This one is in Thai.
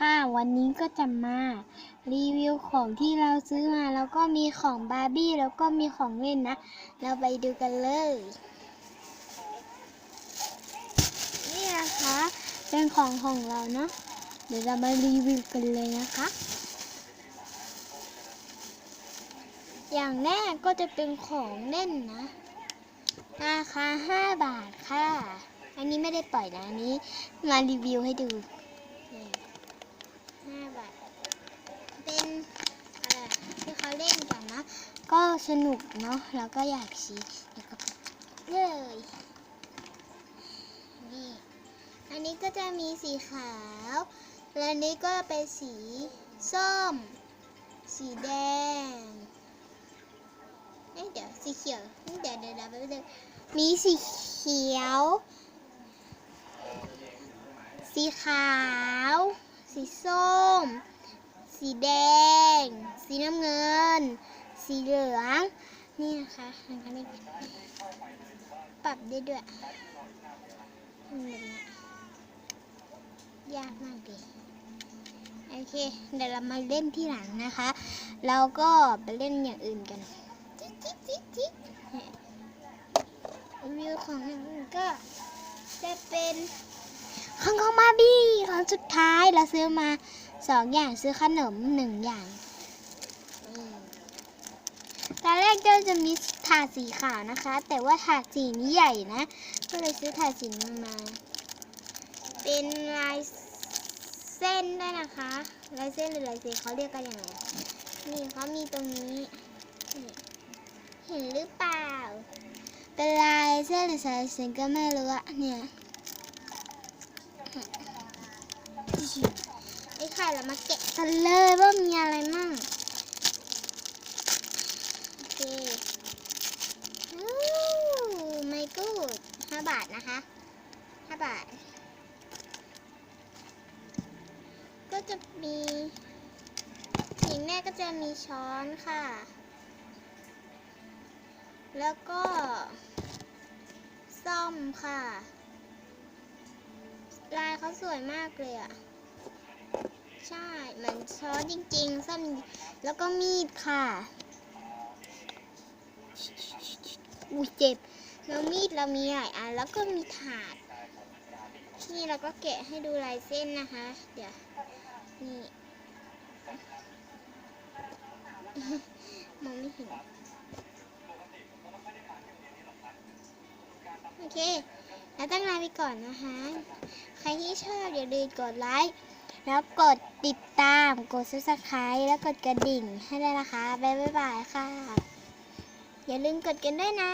ค่ะ วันนี้ก็จะมารีวิวของที่เราซื้อมา แล้วก็มีของบาร์บี้แล้วก็มีของเล่นนะ เราไปดูกันเลย นี่นะคะ เป็นของของเราเนาะเดี๋ยวเรามารีวิวกันเลยนะคะ อย่างแรกก็จะเป็นของเล่นนะราคา5บาทค่ะ อันนี้ไม่ได้ปล่อยนะ อันนี้มารีวิวให้ดูนี่5บาท เป็นอะไรที่เขาเล่นกันนะ ก็สนุกเนาะแล้วก็อยากชี้แล้วก็เลยนี่อันนี้ก็จะมีสีขาว และนี้ก็เป็นสีส้ม สีแดงเอ๊ะเดี๋ยวสีเขียวเดี๋ยวเดี๋ยวเดี๋ยวแป๊บนึงมีสีเขียว สีขาว สีส้ม สีแดง สีน้ำเงิน สีเหลือง นี่นะคะอันนี้ปรับได้ด้วยนี้ยากมากดิโอเค เดี๋ยวเรามาเล่นที่หลังนะคะแล้วก็ไปเล่นอย่างอื่นกันจิ๊กจิ๊กจิ๊กจิ๊กวิวของอย่างอื่นก็จะเป็นของของมาบี้ของสุดท้ายเราซื้อมาสองอย่างซื้อขนมหนึ่งอย่างอืม แรกก็จะมีถาดสีขาวนะคะ แต่ว่าถาดสีนี้ใหญ่นะ ก็เลยซื้อถาดสีนี้มา เป็นลายเส้นด้วยนะคะ ลายเส้นหรือลายเส้นเขาเรียกกันยังไงนี่เขามีตรงนี้ เห็นหรือเปล่า เป็นลายเส้นหรือสายเสินก็ไม่รู้อะเนี่ยไอ้ไข่เรามาแกะกันเลยว่ามีอะไรมั่งโอเคอู้ไม่กูดห้าบาทนะคะห้าบาท ก็จะมีสีแม่ก็จะมีช้อนค่ะ แล้วก็ซ่อมค่ะ ลายเขาสวยมากเลยอะใช่เหมือนช้อนจริงๆซ่อมแล้วก็มีดค่ะอุ้ยเจ็บ แล้วมีดเรามีหลายอันแล้วก็มีถาด นี่เราก็แกะให้ดูลายเส้นนะคะ เดี๋ยว นี่มองไม่เห็น โอเค แล้วตั้งลาไปก่อนนะคะ ใครที่ชอบอย่าลืมกดไลค์ แล้วกดติดตาม กด subscribe แล้วกดกระดิ่งให้ด้วยนะคะ บ๊ายบายค่ะ อย่าลืมกดกันด้วยนะ